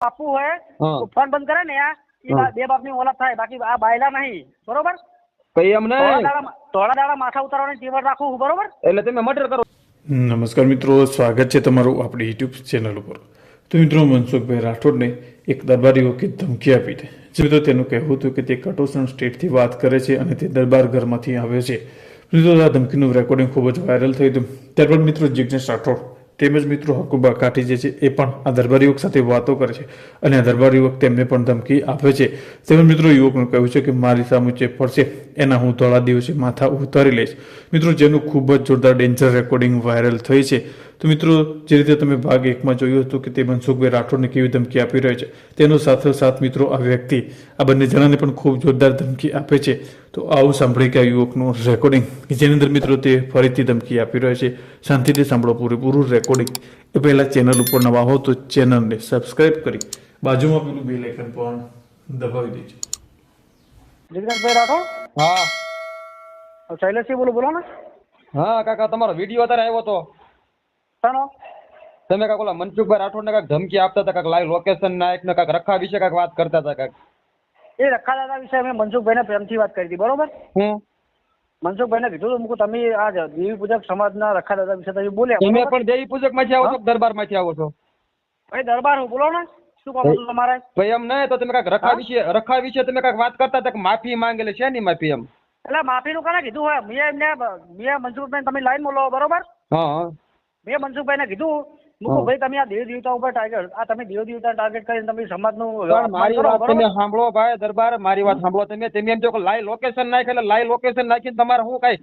બાપુ હોય હા. તો ફોન બંધ કરે ને આ ઈ બા- બે બાપની ઓલાદ થાય બાકી આ બાયલા નહીં બરોબર કઈ એમ ધોળા નહીં દાડા ધોળા દાડા માથા ઉતારવાની ટેવડ રાખું હું, બરોબર એટલે તમે મર્ડર કરો નમસ્કાર મિત્રો સ્વાગત છે તમારું આપણી યુટ્યુબ ચેનલ ઉપર તો મિત્રો મનસુખભાઈ રાઠોડને એક દરબારીઓ કે ધમકી આપી હતી જે મિત્રો તેનું કહેવું હતું કે તે કટોસણ સ્ટેટથી વાત કરે છે અને તે દરબાર ઘરમાંથી આવે છે. મિત્રો આ ધમકીનું રેકોર્ડિંગ ખૂબ જ વાયરલ થયું હતું. ત્યારબાદ મિત્રો જિજ્ઞેશ રાઠોડ તેમજ મિત્રો હકુબા કાઠી જે છે, એ પણ આ દરબાર યુવક સાથે વાતો કરે છે અને આ દરબાર યુવક તેમને પણ ધમકી આપે છે. તેમજ મિત્રો યુવકનું કહ્યું છે કે મારી સામે જે પડશે એના હું થોડા દિવસે માથા ઉતારી લઈશ. મિત્રો, જેનું ખૂબ જ જોરદાર ડેન્જર રેકોર્ડિંગ વાયરલ થઈ છે. તો મિત્રો, જે રીતે તમે ભાગ એકમાં જોયું હતું કે તે મનસુખભાઈ રાઠોડને કેવી ધમકી આપી રહ્યો છે, તેનો સાથોસાથ મિત્રો આ વ્યક્તિ આ બંને જણાને પણ ખૂબ જોરદાર ધમકી આપે છે. તો આવું સાંભળી કે આ યુવકનું રેકોર્ડિંગ કે જેની અંદર મિત્રો તે ફરીથી ધમકી આપી રહ્યો છે. શાંતિથી સાંભળો પૂરેપૂરું રેકોર્ડિંગ એ પહેલાં ચેનલ ઉપર નવા હો તો ચેનલને સબસ્ક્રાઇબ કરી બાજુમાં પેલું બે લેખન પણ દબાવી દેજો. જિગ્નેશભાઈ રાઠોડ? હા. શૈલેષજી બોલો બોલો ને. હા કાકા તમારો વીડિયો અત્યારે આવ્યો તો. શાનો? તમે કાંઈક ઓલા મનસુખભાઈ રાઠોડને કાંઈક ધમકી આપતા હતા કાંઈક લાઈવ લોકેશન ના એક ને કાંઈક રખા વિશે કાંઈક વાત કરતા હતા કાંઈક એ રખા દાદા વિશે મેં મનસુખભાઈને પ્રેમથી વાત કરી હતી બરોબર? મનસુખભાઈને કીધું હતું મુકું તમે આ દેવી પૂજક સમાજના રખા દાદા વિશે તમે બોલ્યા તમે પણ દેવી પૂજકમાંથી આવો છો દરબારમાંથી આવો છો? ભાઈ દરબાર હું બોલો ને શું કહો છો તમારે? ભાઈ એમ નહીં તો તમે કાંઈક રખા વિશે રખા વિશે તમે કાંઈક વાત કરતા હતા કે માફી માંગેલી છે ની માફી એમ? એટલે માફી નું કોને કીધું હોય? મેં એમને મેં મનસુખભાઈ તમે લાઈન બોલો બરોબર? હા મેં મનસુખભાઈ ને કીધું તમે આ દેવ દેવતા ઉપર ટાર્ગેટ આ તમે દેવ દેવતા ટાર્ગેટ કરીને તમે સમાજનું મારી વાત તમે સાંભળો ભાઈ દરબાર મારી વાત સાંભળો તમે. તમે એમ કહો કે લાઈ લોકેશન નાખે એટલે લાઈ લોકેશન નાખીને તમારે શું કઈ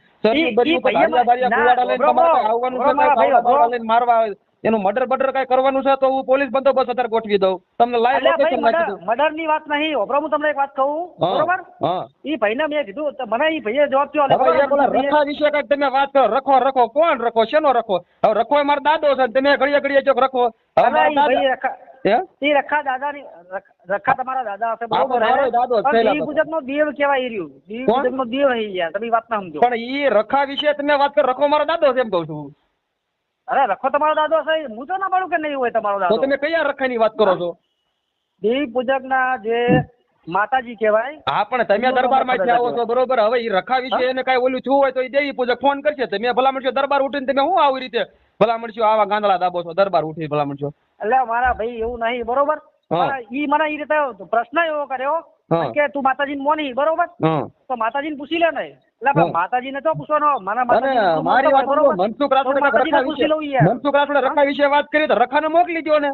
બધું બારિયા લઈને તમારે કઈ આવવાનું છે બરોબર, કઈ એનું મર્ડર બર્ડર કઈ કરવાનું છે તો હું પોલીસ બંદોબસ્ત અત્યારે ગોઠવી દઉં. તમને લાઈવ લોકેશન નાખી દઉં. મર્ડરની વાત નહીં. ઓબરો હું તમને એક વાત કહું. બરોબર? હા. ઈ ભાઈને મેં કીધું તો મને ઈ ભાઈએ જવાબ થયો હવે એક ઓલા રખા વિશે કંઈક તમે વાત કરો. રખો રખો. કોણ રખો? શેનો રખો? હવે રખો એ મારો દાદો છે તમે ઘડીએ ઘડીએ જો રખો. હવે મારો દાદા ઈ રખા દાદા ની રખા તમારા દાદા હશે બરોબર? જ પણ થયેલા દેવી કેવા ઈ રહ્યું. દેવી કોણ? પૂજકનો દેવ હઈ ગયા તમે વાત ના સમજો. પણ ઈ રખા વિશે તમે વાત કરો. રખો મારો દાદો છે એમ કહું છું અરે રખો તમારો દાદો છે હું તો ના પાડું કે નહીં હોય તમારો તો દાદો? તમે કયા રખાની વાત કરો છો? દેવી પૂજકના જે માતાજી કહેવાય હા પણ તમે દરબારમાંથી આવો છો? બરોબર હવે એ રખા વિશે એને કઈ ઓલું થયું હોય તો એ દેવી પૂજક ફોન કરશે. તમે ભલામણ છો દરબાર ઉઠીને તમે હું આવી રીતે ભલામણ છો આવા ગાંદડા દાબો છો? દરબાર ઉઠી ભલામણ છો એટલે મારા ભાઈ એવું નહીં બરોબર. ઈ મને ઈ રીતે પ્રશ્ન એવો કર્યો કે તું માતાજીને મોની બરોબર? તો તો માતાજીને પૂછી લે ને. એટલે હા. માતાજીને તો પૂછવાનો મને અને મારી વાત મનસુખ રાઠોડે તો કાંઈક માતાજીને રખા વિશે મનસુખ રાઠોડે રખા વિશે વાત કરી તો રખાને મોકલી દો ને?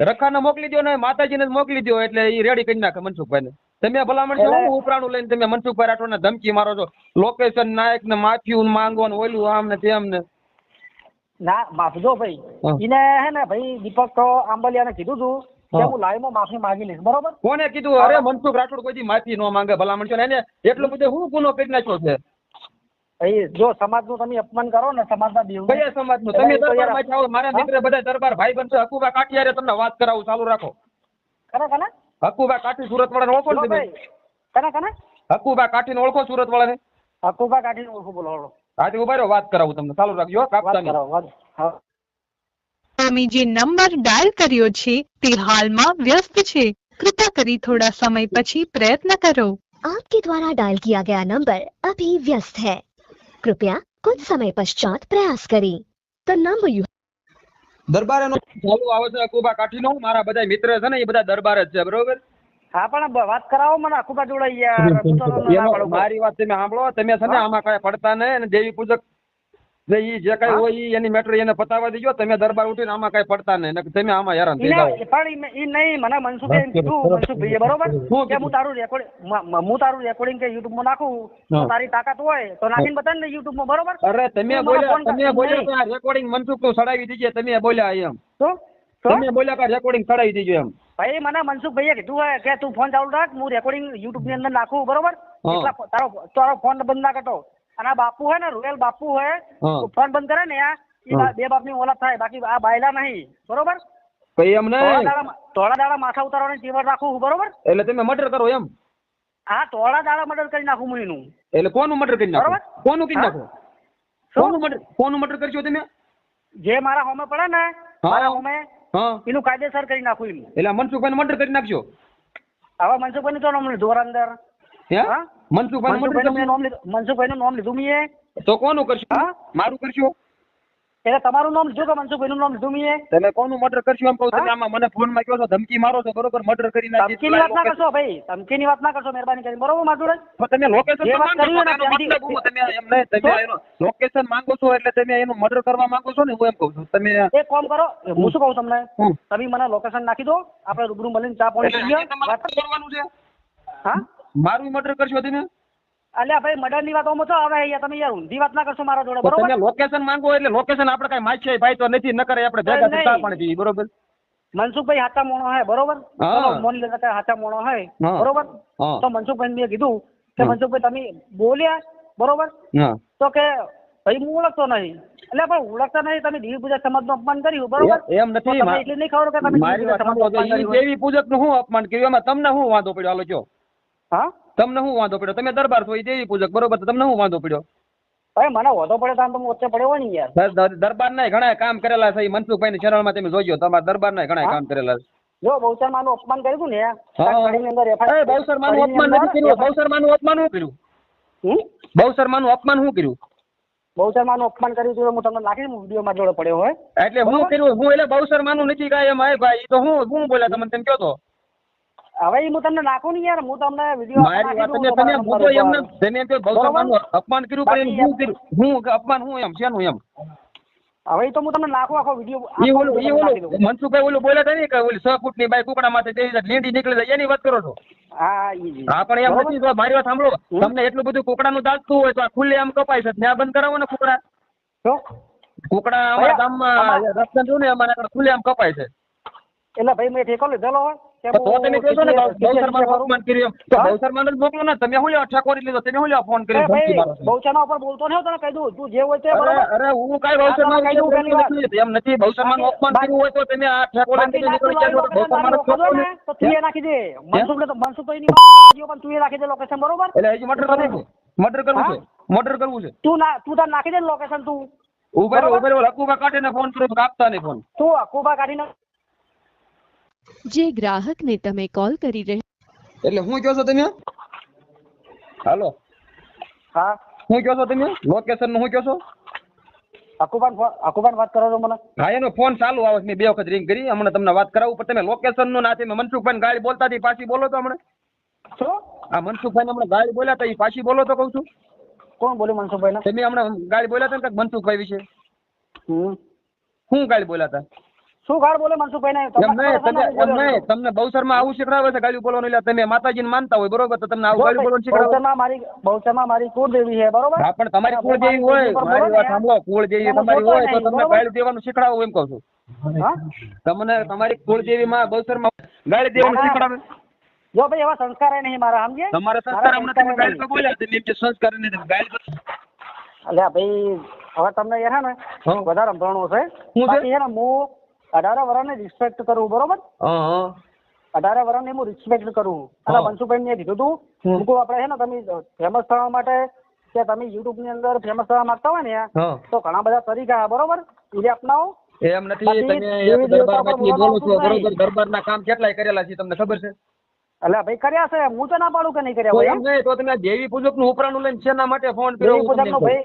રખાને મોકલી દો ને માતાજીને મોકલી દો એટલે એ રેડી કરી નાખે મનસુખભાઈને. તમે ભલામણ છો હું ઉપરાણું લઈને તમે મનસુખભાઈ રાઠોડને ધમકી મારો છો. લોકેશન નાયક ને માંગો ને ઓલું આમ ને તેમ ને ના માફ જો ભાઈ. એને હે ને ભાઈ દીપક તો આંબલિયાને કીધું તું. કે હા. લાઈવમાં માફી માંગી લઈશ બરોબર? કોને કીધું? અરે મનસુખ રાઠોડ કોઈ માફી ન માંગે ભલામણ છો ને એને એટલો બધો હું ગુનો કરી નાખ્યો છે? જો સમાજનું તમે અપમાન કરો ને સમાજના દેવનું. કયા સમાજનું? તમે એટલે એ તો દરબાર યાર- માંથી આવો મારા મિત્ર બધા દરબાર ભાઈ બનશે. હકુબા કાઠિયારે તમને વાત કરાવું ચાલુ રાખો. કને કને? હકુબા કાઠી સુરત વાળાને ઓળખો ને તમે? કને કને? હકુબા કાઠીને ઓળખો સુરત વાળાને હકુબા કાઢીને ઓળખો બોલો. આજે ઊભા રહ્યો વાત કરાવું તમને. ચાલુ રાખજો કાપતા નહીં. તમે જે નંબર ડાયલ કર્યો છે તે હાલમાં વ્યસ્ત છે કૃપા કરી થોડા સમય પછી પ્રયત્ન કરો आपके द्वारा डायल किया गया नंबर अभी व्यस्त है कृपया कुछ समय पश्चात प्रयास करें द नंबर यू દરબાર એનો ચાલુ આવે છે હકુબા કાઠીનો મારા બધા મિત્ર છે ને એ બધા દરબાર જ છે બરોબર હા પણ બ- વાત કરાવો મને હકુબા જોડાઈ યાર હું તો તમને ના એનો પાડું. મારી વાત તમે સાંભળો તમે છે ને આમાં કઈ પડતા નહીં અને દેવી પૂજક જે ઈ જે કઈ હોય ઈ એની મેટર એને પતાવા દેજો તમે દરબાર ઉઠીને આમાં કઈ પડતા નહીં તમે આમાં હેરાન થઈ જાવ પણ ઈ- ઈ નહીં મને મનસુખે એમ કીધું મનસુખભાઈએ બરોબર? કે હું તારું રેકોર્ડિંગ હું તારું રેકોર્ડિંગ કે યુટ્યુબમાં નાખું તારી તાકાત હોય તો નાખીને બતાવ ને માં બરોબર? અરે તમે બોલ્યા તમે બોલ્યા. કે આ રેકોર્ડિંગ મનસુખનું સડાવી દીજે તમે બોલ્યા એમ. શું? તમે બોલ્યા કે રેકોર્ડિંગ સડાવી દીજો એમ. ભાઈ મને મનસુખ ભાઈએ કીધું હોય કે તું ફોન ચાલુ રાખ હું રેકોર્ડિંગ યુટ્યુબની અંદર નાખું બરોબર? તારો તારો ફોન બંધ ના કરતો અને આ બાપુ હોય ને રોયલ બાપુ હોય ફોન બંધ કરે ને આ બે બાપની ઓલાદ થાય બાકી આ બાયલા નહીં. બરોબર? કઈ એમ નહીં. દાડા થોડા દાડા માથા ઉતારવાની ટેવડ રાખું બરોબર? એટલે તમે મર્ડર કરો એમ? હા થોડા દાડા મર્ડર કરી નાખું હું એનું. એટલે કોનું મર્ડર કરી નાખો. કોનું કરી નાખો? કોનું મર્ડર કોનું મર્ડર કરજો તમે? જે મારા હોમે પડે ને મારા હોમે એનું કાયદેસર કરી નાખું એનું. એટલે મનસુખભાઈ મર્ડર કરી નાખજો. હવે મનસુખભાઈ તો નામ લીધું અંદર હા? મનસુખભાઈ નામ લીધું મનસુખભાઈ નું નામ લીધું મીએ? તો કોનું કરશો? મારું કરશો? એટલે તમારું નામ લીધું કે મનસુખભાઈ નું નામ લીધું મીએ? તમે કોનું મર્ડર કરશો એમ કહું તમે આમાં મને ફોનમાં કહો છો ધમકી મારો છો બરોબર? મર્ડર કરી નાખી ધમકીની વાત ના કરશો ભાઈ. ધમકીની વાત ના કરશો મહેરબાની કરી બરોબર માધુરાજ તમે લોકેશન માંગો છો હોય ને એનો ત્યાંથી- મતલબ હું તમે એમ નહીં તમે લોકેશન માંગો છો એટલે તમે એનું મર્ડર કરવા માંગો છો ને હું એમ કહું છું. તમે એક કામ કરો હું શું કહું તમને? તમે મને લોકેશન નાખી દો આપણે રૂબરૂ મળીને ચા પાણી વાત કરવાનું છે? હા? મારું મર્ડર કરશો તમે અલ્યા ભાઈ મર્ડરની વાતોમાં છો હવે તમે યાર ઊંધી વાત ના કરશો મારા જોડે બરોબર તમે લોકેશન માંગો એટલે લોકેશન આપણે કઈ માછે ભાઈ તો નથી ન કરે આપણે ભેગા થતા પણ જી બરોબર? મનસુખભાઈ હાચા મોણો હે બરોબર? મોની લેતા કે હાચા મોણો હે બરોબર? તો મનસુખભાઈ મેં કીધું કે મનસુખભાઈ તમે બોલ્યા બરોબર? તો કે ભાઈ હું ઓળખતો નહીં. એટલે પણ ઓળખતા નહીં તમે દેવી પૂજા સમાજનું અપમાન કર્યું બરોબર? એમ નથી. એટલે નહીં ખબર કે તમે દેવી વાત પૂજકનું શું અપમાન કર્યું? એમાં તમને શું વાંધો પડ્યો? હાલો કયો હા? તમને શું વાંધો પડ્યો? તમે દરબાર છો દેવી પૂજક બરોબર? તમને શું વાંધો પડ્યો? ભાઈ મને વધો પડે તો તો વચ્ચે પડ્યો હોય ને યાર. ઘણા કામ કરેલા છે. મનસુખભાઈ ની ચેનલમાં તમે જોજો તમારા દરબારના ઘણા કામ કરેલા છે. જો માનું અપમાન કર્યું ને હા. અપમાન નથી કર્યું. અપમાન શું કર્યું? હમ? બહુસરમાનું અપમાન શું કર્યું? બહુચર માનું અપમાન કર્યું હતું હું તમને નાખીશ વીડિયો માં જોડે પડ્યો હોય. એટલે હું. કર્યું? હું એટલે બહુસરમાનું નથી કાંઈ એમ હે ભાઈ તો હું હું બોલ્યા તમને તેમ કયો તો? હવે હું તમને નાખું ને યાર હું તમને વીડિયો અપમાન કર્યું પણ એમ કર્યું? હું અપમાન હું એમ શેનું એમ? હવે તો હું તમને નાખું આખો વીડિયો ઈ ઓલું ઓલું મનસુખભાઈ ઓલું બોલ્યા હતા ને કે ઓલી ફૂટની બાઈક કુકડા માથે જઈ લીંડી નીકળી જાય એની વાત કરો છો? હા હા પણ એમ નથી મારી વાત સાંભળો. તમને એટલું બધું કુકડાનું દાખતું હોય તો આ ખુલ્લે આમ કપાય છે ત્યાં બંધ કરાવો ને કુકડા. શું? કુકડા અમારા ગામમાં રસ્તા જો ને અમારા ખુલ્લે આમ કપાય છે. એટલે ભાઈ મેં ઠેકો લીધેલો હોય. તો તમે કહો છો ને ઠેકે- ઠેકે અપમાન કર્યું. તો હા? બહુસરમાનું મોકલો ને. તમે શું લેવા ઠેકો લીધો? તમે શું લેવા ફોન કર્યો? ધમકી ભાઈ મારો છો? બહુચરના ઉપર બોલતો નહીં તને કહી દઉં તું જે હોય તે અરે અરે હું કાંઈ બહુસરમાનું આ તમે વિશે કહી દઉં બોલતો નથી. એમ નથી. બહુસરમાનું અપમાન કર્યું હોય તો તમે આ ઠેકો લઈને નીકળી જાય તો મારી બહુસરમાનું લોકેશન જ તારી ખોટું રોકડો ને ને. તો તું એ નાખી દે. મનસુખ તો મનસુખ તો એની વાત પણ તું એ નાખી દે લોકેશન બરોબર? એટલે હજી મર્ડર કરવું છે. મર્ડર કરવું છે. મર્ડર કરવું છે. તું ના તું તાર નાખી દે લોકેશન તું. હકુબા કાઢીને ફોન કરો કાપતા નહીં ફોન તું અખુબા કાઢીને જે ગ્રાહકને તમે કોલ કરી રહ્યા એટલે હું કહો છો તમે? હાલો. હા. હું કહો છો તમે? લોકેશનનું હું કહો છો? અકુબાન અકુબાન વાત કરો છો મને? હા એનો ફોન ચાલુ આવે મેં બે વખત રિંગ કરી. હમણાં તમને વાત કરાવું. પણ તમે લોકેશનનું નાથી મનસુખભાઈ ગાડી બોલતા હતી. પાછી બોલો તો હમણાં. શું? આ મનસુખભાઈ હમણાં ગાડી બોલ્યા હતા. એ પાછી બોલો તો કહું છું. કોણ બોલ્યું મનસુખભાઈ તમે હમણાં ગાડી બોલ્યા હતા ને કાંઈક મનસુખભાઈ વિશે? હમ. શું ગાડી બોલ્યા હતા? શું ગાળ બોલે? મનસુખભાઈ તમને બહુસરમાં આવું શીખડાવે છે ગાડી બોલવાનું એટલે તમે માતાજીને માનતા હોય બરોબર? તો તમને આવું ગાડી બોલવાનું શીખડાવે મારી બહુચરમાં મારી કુળદેવી છે બરોબર? હા પણ તમારી કુળ દેવી હોય મારી વાત સાંભળો કુળ દેવી તમારી હોય તો તમને બરોબર? દેવાનું શીખડાવો એમ કહું છું. તમને તમારી કુળ દેવી માં બહુસરમાં ગાળી દેવાનું. શીખડાવે જો ભાઈ એવા સંસ્કાર નહીં મારા સમજે? તમારા સંસ્કાર અમને તમે સંસ્કાર તો બોલ્યા તમે એમ કે સંસ્કાર નહીં તમે ગાળી અલ્યા ભાઈ હવે તમને યાર હે ને વધારે સંભળાણું છે? બાકી છે ને હું અઢારે વર્ષને રિસ્પેક્ટ કરું બરોબર? અઢાર હા હું રિસ્પેક્ટ કરું. અને. મનસુખભાઈ મેં કીધું તું. મૂકું આપણે છે ને તમે ફેમસ થવા માટે કે તમે યુટ્યુબની અંદર ફેમસ થવા માંગતા હોય ને તો ઘણા બધા તરીકા બરોબર? એ અપનાવો. એમ નથી તમે એક દરબારમાંથી બોલો છો બરોબર. દરબારના કામ કેટલાય કરેલા છે તમને ખબર છે? એટલે ભાઈ કર્યા છે હું તો ના પાડું કે નહીં કર્યા હોય એમ નહીં તો તમે દેવી પૂજકનું ઉપરાણું લઈને શેના માટે ફોન કર્યો? દેવી પૂજકનું ભાઈ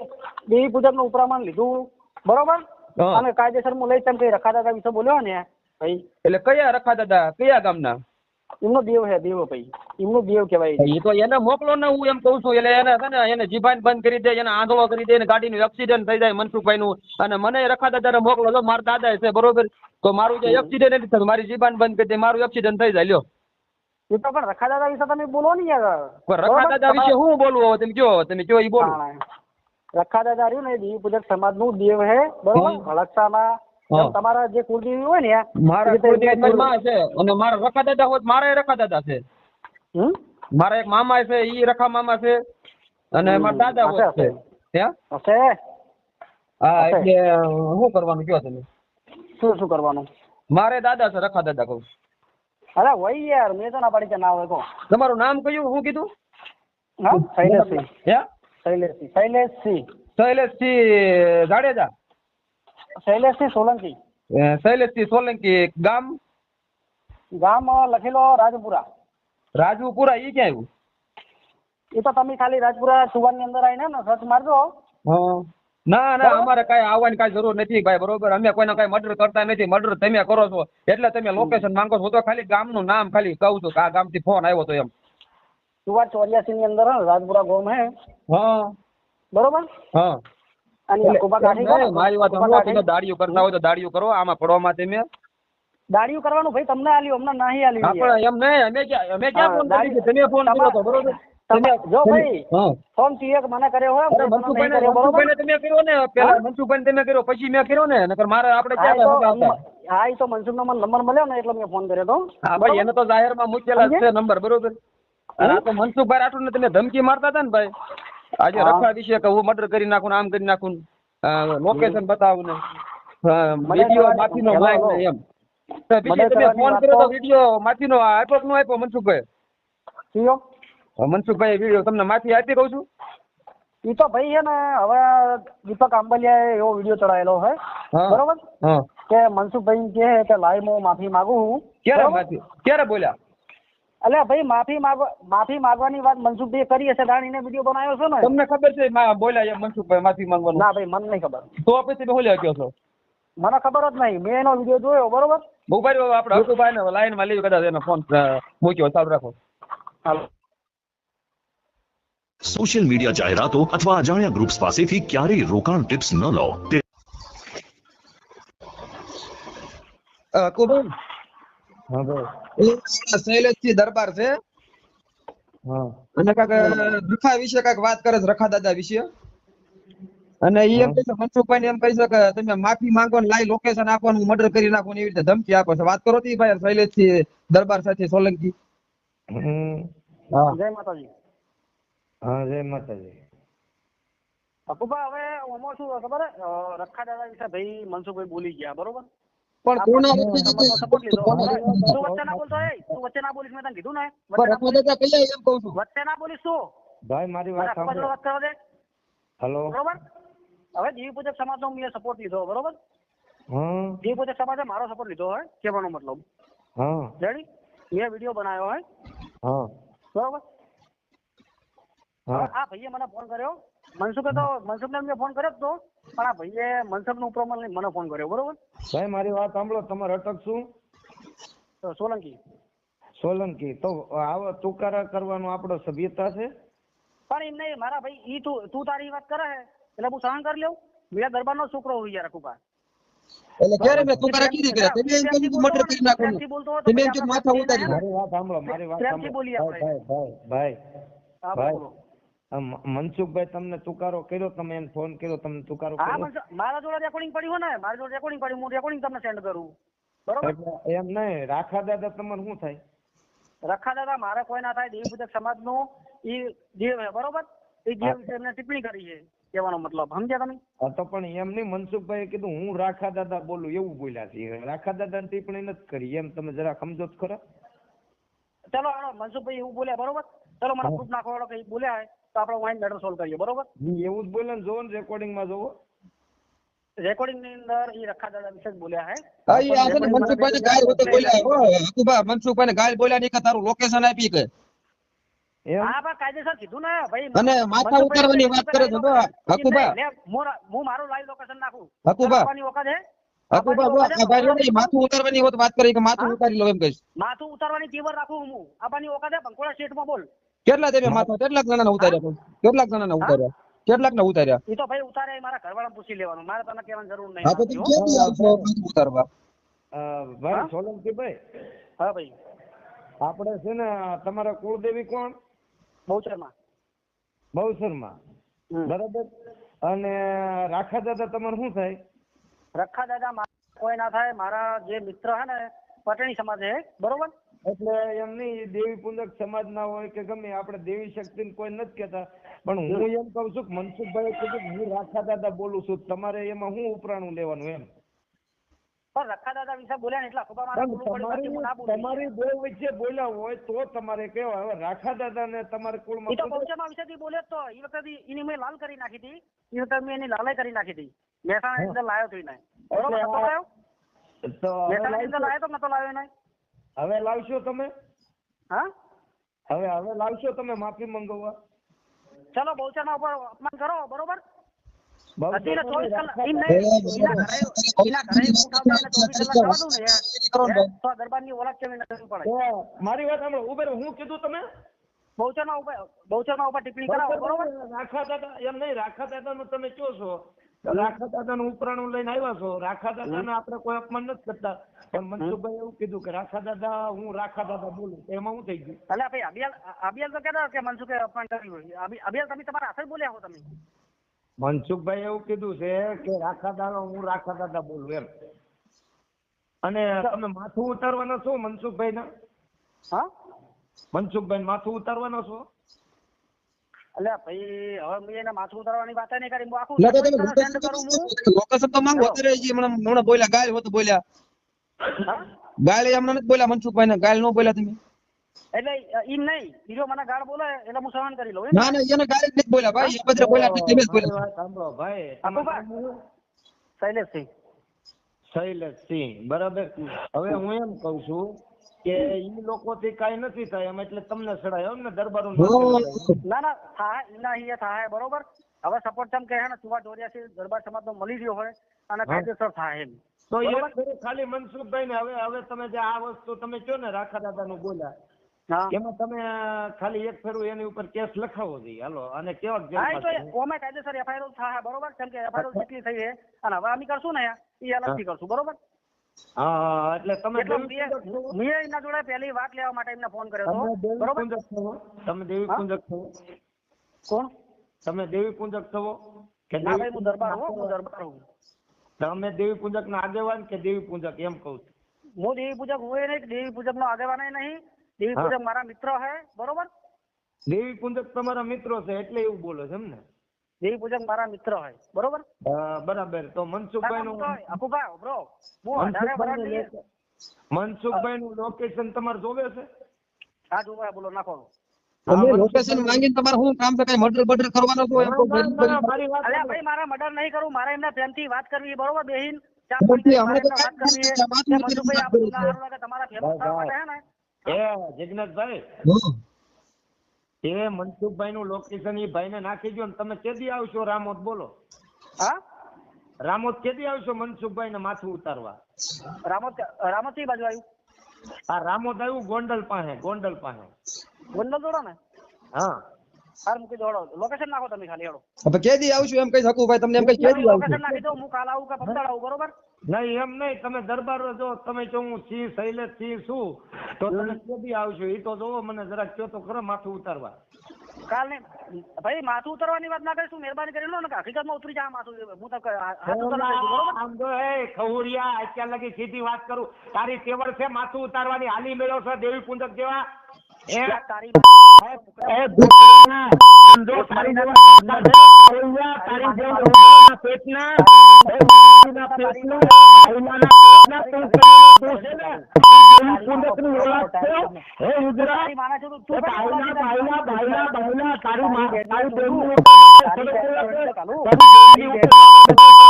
દેવી પૂજકનું ઉપરામણ લીધું બરોબર? અને કાયદેસર હું લઈ તેમ કઈ રખા દાદા વિશે બોલ્યો ને ભાઈ? એટલે કયા રખા દાદા કયા ગામના? એમનો દેવ હે દેવ ભાઈ. એમનો દેવ કહેવાય એ તો એને મોકલો ને હું એમ કહું છું એટલે એને છે ને એને જીભાઈ બંધ કરી દે એને આંધળો કરી દે એને ગાડીનું એક્સિડન્ટ થઈ જાય મનસુખભાઈ નું અને મને રખા દાદા મોકલો તો મારા દાદા છે બરોબર? તો મારું જે એક્સિડન્ટ નથી થતું મારી જીભાન બંધ કરી દે મારું એક્સિડન્ટ થઈ જાય લ્યો. એ તો પણ રખા દાદા વિશે તમે બોલો ને યાર. રખા દાદા વિશે હું બોલવું હવે તમે કયો તમે કયો એ બોલો. હા. રખા રહ્યું ને દેવી પૂજક સમાજનું દેવ હે બરોબર? હા. ભળકસામાં હા. જેમ તમારા જે કુળદેવી હોય ને મારા કુળદેવી માં છે અને મારા રખા દાદા હોત મારા રખા દાદા છે. હમ? મારા એક મામા છે ઈ રખા મામા છે અને મારા દાદા હોય છે. હશે. હા? એટલે શું કરવાનું કયો તમે? શું શું કરવાનું? મારે દાદા છે રખા દાદા કહું. અરે હોય યાર મેં તો ના પાડી કે ના હોય કહો. તમારું નામ કયું શું કીધું? હા શૈલેષસિંહ. હે? શૈલેષસિંહ શૈલેષસિંહ શૈલેષસિંહ જાડેજા? શૈલેષસિંહ સોલંકી. શૈલેષસિંહ સોલંકી ગામ? ગામ લખેલો રાજપુરા. રાજુપુરા ઈ ક્યાં આવ્યું? એ તો તમે ખાલી રાજપુરા સુવાનની અંદર આવીને સર્ચ મારજો. ના ના અમારે કઈ આવવાની કઈ જરૂર નથી ભાઈ બરોબર? અમે કોઈને કઈ મર્ડર કરતા નથી. મર્ડર તમે કરો છો. એટલે તમે લોકેશન માંગો છો. તો ખાલી ગામનું નામ ખાલી કહું છું કે આ ગામથી ફોન આવ્યો તો એમ. સુવાન ચોર્યાસી ની અંદર રાજપુરા ગામ હે. હા. બરોબર? હા. અને યાકુબા કાઠી મારી વાત સાંભળો, તમે દાડિયું કરતા હોય તો દાડિયું કરો આમાં પડવામાં તમે દાડિયું કરવાનું? ભાઈ તમને આલ્યું અમને નહીં આલ્યું આપણે યાર. એમ નહીં અમે ક્યાં અમે ક્યાં ફોન કરી દાડિયું- તમે ફોન કર્યો તો બરોબર? તમે- તમે જો ભાઈ ફોન તું મને કર્યો હોય અરે હું તમને નહીં મનસુખભાઈને કર્યો, બરોબર? મનસુખભાઈને તમે કર્યો ને પેલા મનસુખભાઈને તમે કર્યો પછી મેં કર્યો ને નકર મારે આપણે ક્યાં હતા? હા એ તો મનસુખનો મને નંબર મળ્યો ને એટલે મેં ફોન કર્યો તો. હા ભાઈ એને તો જાહેરમાં મૂકેલા છે નંબર બરોબર? આ તો મનસુખભાઈ રાઠોડ ને તમે ધમકી મારતા હતા ને ભાઈ? આજે રખા વિશે કે હું મર્ડર કરી નાખું આમ કરી નાખું લોકેશન બતાવું ને. વીડિયો માફીનો હેલો, ને એમ. પછી તમે ફોન કર્યો તો વીડિયો માફીનો આપ્યો કે ન આપ્યો મનસુખભાઈ કયો? મનસુખભાઈ વીડિયો તમને માફી આપી કહું છું. એ તો ભાઈ છે ને હવે દીપક આંબલિયા એવો વીડિયો ચડાયેલો હે. બરોબર? કે મનસુખભાઈ કે લાઈવ માફી માંગુ હું. ક્યારે માફી ક્યારે બોલ્યા? એટલે ભાઈ માફી માંગવા માફી માંગવાની વાત મનસુખભાઈ કરી હશે દાણીને વીડિયો બનાવ્યો છે ને? તમને ખબર છે મા- બોલ્યા મનસુખભાઈ માફી માંગવાનું. ના ભાઈ મને નહીં ખબર. તો પછી બોલ્યા કયો છો? મને ખબર જ નહીં. મેં એનો વીડિયો જોયો બરોબર? ઊભા બાબા આપણે હકુભાઈ ને લાઈનમાં લેજો કદાચ એનો ફોન મૂક્યો ચાલુ રાખો. હાલો. સોશિયલ મીડિયા જાહેરાતો અથવા અજાણ્યા ગ્રુપ્સ પાસેથી ક્યારેય રોકાણ ટિપ્સ ન લો. તે શૈલેષજી દરબાર છે. હા. અને કાંઈક દુખા વિશે કાંઈક વાત કરે છે રખા દાદા વિશે. અને એ એમ કહે છે મનસુખભાઈ ને એમ કહી છે કે તમે માફી માંગો ને લાઈ લોકેશન આપો ને મર્ડર કરી નાખો ને એવી રીતે ધમકી આપો છો. વાત કરો તી ભાઈ શૈલેષજી દરબાર સાથે સોલંકી. જય માતાજી. હા જય માતાજી. અકુબા હવે ઓમાં શું ખબર રખા દાદા વિશે ભાઈ મનસુખભાઈ બોલી ગયા બરોબર? પણ કોના તમારો support લીધો. કોના તું વચ્ચે ના બોલતો એ તું વચ્ચે ના બોલીશ મેં તને કીધું ને. વચ્ચે ના રખા દાદા કહીએ એમ કહું છું. વચ્ચે ના બોલીશ તું. ભાઈ મારી વાત સાંભળો. વાત કરવા દે હલો. બરોબર? હવે દેવી પૂજક સમાજનો મેં સપોર્ટ લીધો બરોબર? હા દેવી પૂજક સમાજે મારો સપોર્ટ લીધો હોય કેવાનો મતલબ. હા. રેડી મેં વીડિયો બનાવ્યો હોય હા. બરોબર? હા. આ ભાઈએ મને ફોન કર્યો. મનસુખે તો મનસુખને મેં ફોન કર્યો તો. પણ આ ભાઈએ મનસુખનું ઉપરમલ લઈને મને ફોન કર્યો બરોબર? ભાઈ મારી વાત સાંભળો તમારે અટક શું? સોલંકી. સોલંકી તો આવો તુકારા કરવાનો આપણો સભ્યતા છે? પણ એમ નહીં મારા ભાઈ ઈ તું તું તારી વાત કરે હે એટલે હું સહન કરી લઉં. મેરા દરબારનો છોકરો હોય યાર કુપા એટલે ક્યારે મેં તુકારા કીધી કે તમે એમ કીધું કે મર્ડર કરી નાખો ને. તમે એમ પછી માથા ઉતારી મારી વાત સાંભળો મારી વાત સાંભળો. ભાઈ. ભાઈ ભાઈ ભાઈ. મનસુખભાઈ તમને તુકારો કર્યો? તમે એને ફોન કર્યો તમને તુકારો કર્યો? મારા જોડે રેકોર્ડિંગ પડ્યું હોય ને મારા જોડે રેકોર્ડિંગ પડ્યું હું રેકોર્ડિંગ તમને સેન્ડ કરું. બરોબર? એમ નહીં રાખા દાદા તમારે શું થાય? રાખા દાદા મારે કોઈ ના થાય દેવી પૂજક સમાજનું ઈ દેવ બરોબર? એ દેવ વિશે એમને ટિપ્પણી કરી છે કહેવાનો મતલબ. સમજ્યા તમે? તો પણ એમ નહીં મનસુખભાઈ કીધું હું રાખા દાદા બોલું એવું બોલ્યા છે. રાખા દાદા ટિપ્પણી નથી કરી એમ તમે જરા સમજો ખરા. ચલો મનસુખભાઈ એવું બોલ્યા બરોબર? ચલો મને ખુદ નાખો કઈ બોલ્યા તો આપણે વાઇન મેટર સોલ્વ કરીએ બરોબર? એવું જ બોલે ને જોવો ને રેકોર્ડિંગમાં જોવો. રેકોર્ડિંગની અંદર એ રખા દાદા વિશે જ બોલ્યા હે. હા, એ આ છે ને મનસુખભાઈને ગાય વગર બોલ્યા. હો, હકુભા, મનસુખભાઈને ગાય બોલ્યા ને કે તારું લોકેશન આપી કે. કાયદેસર કીધું ને ભાઈ અને માથા ઉતારવાની વાત કરે છે, જો, હકુભા. હું મારું લાઈવ લોકેશન નાખું. હકુભા. વખત હે? ને, માથું ઉતારવાની વાત કરી કે માથું ઉતારી લો એમ કહીશ. માથું ઉતારવાની તેવર રાખું હું. આપવાની ઓકાદે સ્ટેટ સ્ટેટમાં બોલ. કેટલા તમે માથા? કેટલાક જણાના ઉતાર્યા? કેટલાક જણાના ઉતાર્યા? કેટલાક ને ઉતાર્યા? એ તો ભાઈ ઉતારે મારા ઘરવાળા પૂછી લેવાનું. મારે તમને કહેવાની જરૂર નહીં હા તો તમે ક્યાંથી આવશો? ઉતારવા? ભાઈ સોલંકી ભાઈ હા ભાઈ. આપણે છે ને તમારા કુળદેવી કોણ? બહુચરમાં બહુસરમાં હમ. બરાબર? અને રાખા દાદા તમારું શું થાય? રખા દાદા મારા કોઈ ના થાય. મારા જે મિત્ર હે ને પટણી સમાજ છે બરોબર? એટલે એમ નહીં દેવી પૂજક સમાજ ના હોય કે ગમે આપણે દેવી શક્તિ કોઈ નથી કેતા પણ હું એમ કહું છું કે મનસુખભાઈ કીધું હું રાખા દાદા બોલું છું તમારે એમાં હું ઉપરાણું લેવાનું એમ? વિશે તમારી બોલી. વચ્ચે બોલ્યા હોય તો તમારે કહેવાય. હવે રાખા દાદા ને તમારે કુળમાં તો બહુચરમાં વિશેથી બોલ્યો તો એ વખતે એની મેં લાલ કરી નાખી હતી. એ વખતે મેં એની લાલાઈ કરી નાખી હતી. મહેસાણા અંદર લાયો તો એને બરોબર નતો લાયો? મહેસાણા અંદર લાયો તો નતો લાયો એને હવે લાવશો તમે? હા? હવે હવે લાવશો તમે માફી મંગાવવા ચલો બહુચરના ઉપર અપમાન કરો બરોબર? મારી વાત સાંભળો. ઉભે હું કીધું તમે? બહુચરના ઉપર બહુચરના ઉપર ટિપ્પણી કરાવો બરોબર? રાખા દાદા એમ નહીં રાખા દાદા તમે કયો છો? રાખા દાદા નું ઉપરાણું લઈને આવ્યા છો. રાખા દાદા ને આપડે કોઈ અપમાન નથી કરતા. પણ મનસુખભાઈ એવું કીધું કે રાખા દાદા હું રાખા દાદા બોલું. એમાં હું થઈ ગયું. એટલે ભાઈ અભિયાલ અભિયાલ તો કહેતા કે મનસુખે અપમાન કર્યું હોય. અબી- તમે તમારા હાથે બોલ્યા હો તમે. મનસુખભાઈ એવું કીધું છે કે રાખા દાદા હું રાખા દાદા બોલું એમ. અને તમે માથું ઉતારવાના છો મનસુખભાઈ ના હા? મનસુખભાઈ માથું ઉતારવાના છો? અલ્યા ભાઈ હવે મેં એને માથું ઉતારવાની વાત નહીં કરી હું આખું લોકેશન તો માંગો અત્યારે હમણાં હમણાં બોલ્યા ગાય હોત બોલ્યા? ગાય હમણાં નથી બોલ્યા મનસુખભાઈ ને ગાય નો બોલ્યા તમે. એટલે ઈમ નહીં બીજો મને ગાળ બોલે એટલે હું સહન કરી લઉં ના ના એને ગાળ નથી બોલ્યા ભાઈ એક બધા બોલ્યા એટલે તમે જ બોલ્યા સાંભળો ભાઈ? શૈલેષસિંહ. શૈલેષસિંહ બરાબર. હવે હું એમ કઉ છું કે ઈ લોકોથી કઈ નથી થાય એમ એટલે તમને સડાય એમ ને દરબારો ના ના થાય અહીંયા થાય બરોબર? હવે સપોર્ટ ચમ કહે ને સુવા દોરિયાથી દરબાર સમાજ નો મળી રહ્યો હોય અને કાયદેસર થાય એમ. તો એ ખાલી મનસુખભાઈ ને હવે હવે તમે જે આ વસ્તુ તમે કયો ને રાખા દાદા નું બોલ્યા એમાં તમે ખાલી એક ફેરું એની ઉપર કેસ લખાવો જોઈએ. હાલો અને કેવા ઓમે કાયદેસર એફઆઈઆર થાય બરોબર? કેમ કે એફઆઈઆર જેટલી થઈ છે. અને હવે અમે કરશું ને એ અલગથી કરશું બરોબર? હા એટલે તમે? મેં જોડે પહેલી વાત લેવા માટે એમને ફોન કર્યો હતો. બરોબર? તમે દેવી પૂંજક પૂજક છો? કોણ? તમે દેવી પૂંજક છો? કે ના ભાઈ હું દરબાર હું હું દરબાર હું. તમે દેવી પૂજક ના આગેવાન કે દેવી પૂજક એમ કહું છું. હું દેવી પૂજક હું એ નહીં દેવી પૂજક નો આગેવાન નહીં. દેવી પૂજક મારા મિત્ર હે બરોબર? દેવી પૂજક તમારા મિત્રો છે એટલે એવું બોલો છે એમ ને? દેવી પૂજક મારા મિત્ર હોય. બરોબર? બરાબર. તો મનસુખભાઈ નું અપુભાઈ બ્રો. હું મનસુખભાઈ નું લોકેશન તમારે જોવે છે? હા જોવે બોલો નાખો. તમે લોકેશન માંગીને તમારે શું કામ છે? કઈ મર્ડર બર્ડર કરવાનો છો એમ કહું ના, ના, ના, મારી વાત અલ્યા ભાઈ મારે મર્ડર નહીં કરવું એમના એમને પ્રેમથી વાત કરવી બરોબર બેહીન? કરી તમારા કરી ફેમસ થવા માટે હે. ને એ. એ મનસુખભાઈ નું લોકેશન એ ભાઈને નાખી દો ને તમે કેદી આવશો રામોદ બોલો. હા? રામોદ કેદી આવશો મનસુખભાઈ ને માથું ઉતારવા? રામોદ રામોદથી બાજુ આવ્યું? આ રામોદ આવ્યું ગોંડલ પાસે ગોંડલ પાસે. ગોંડલ દોડો ને? હા. હાર મૂકી દોડો. લોકેશન નાખો તમે ખાલી હેડો. હવે કેદી આવશું એમ કહી શકું ભાઈ તમને એમ કઈ કેદી આવશું? લોકેશન નાખી દો હું કાલ આવું કે પમદાડ આવું બરોબર? નહીં એમ નહીં તમે દરબાર જો તમે જો હું સિંહ શૈલેષ સિંહ છું તો તમે કેદી આવશો એ તો જોવો મને જરાક કયો તો ખરો માથું ઉતારવા. કાલ ભાઈ માથું ઉતારવાની વાત ના કરીશું મહેરબાની કરી લો ને હકીકતમાં ઉતરી જા માથું હું તો આમ તો એ ખવડિયા અત્યાર લગી સીધી વાત કરું. તારી તેવર છે માથું ઉતારવાની હાલી મેળો છે દેવી પુંજક જેવા. એ તારી એ દુશ્મના, સમજો તારી ખવડિયા, તારી જેવા ઉભરાના પેટના, એ પેટના, ભાઈલાના પેટના તું તું છે ને, તું દેવી ઓલાદ છે. હે છું તું દે. ભાઈલા, ભાઈલા, ભાઈલા, તારી માં- તારી બેનની ઉપર. તારી બેનની ઉપર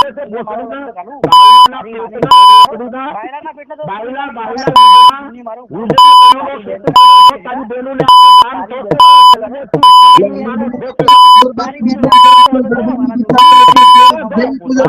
দেবী পূজা দেবী পূজা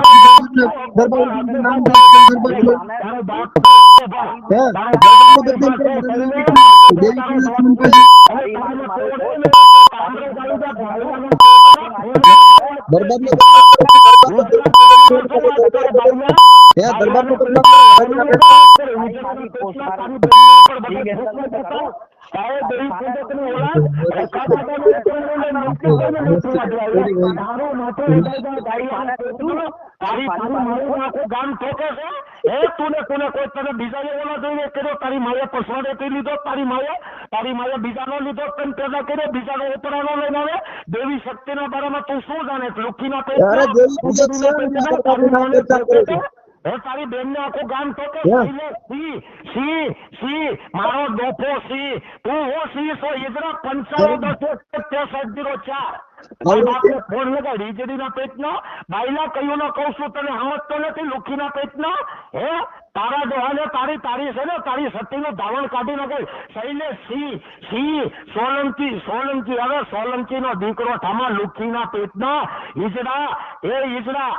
ગામ ઠોકે છે એ તુને તુને કોઈ તને બીજા એવો જોઈએ કર્યો તારી માએ પસવાડે કરી લીધો તારી માએ તારી માએ બીજાનો લીધો પણ પેદા કર્યો બીજાનો ઉપરાનો લઈને આવે. દેવી શક્તિના બારામાં તું શું જાણે? લુખીના પેટના, હે તારી બેન ને આખું ગામ તો કે હે? ભાઈને સી સી સી મારો ડોફો સી. તું હું સી સો ઈદરા પંચાવન દસે ચાર. બાપને ફોન લગાડ. રીજડીના પેટનો બાઈલા કયું નો કહું છું તને સમજતો નથી લુખીના પેટનો? હે? તારા દોહાને તારી તારી છે ને તારી સતીનું ધાવણ કાઢી નાખે. શૈલે સી સી સોલંકી સોલંકી હવે સોલંકી નો દીકરો ઠામા લુખીના પેટનો. ઈજડા એ ઈજડા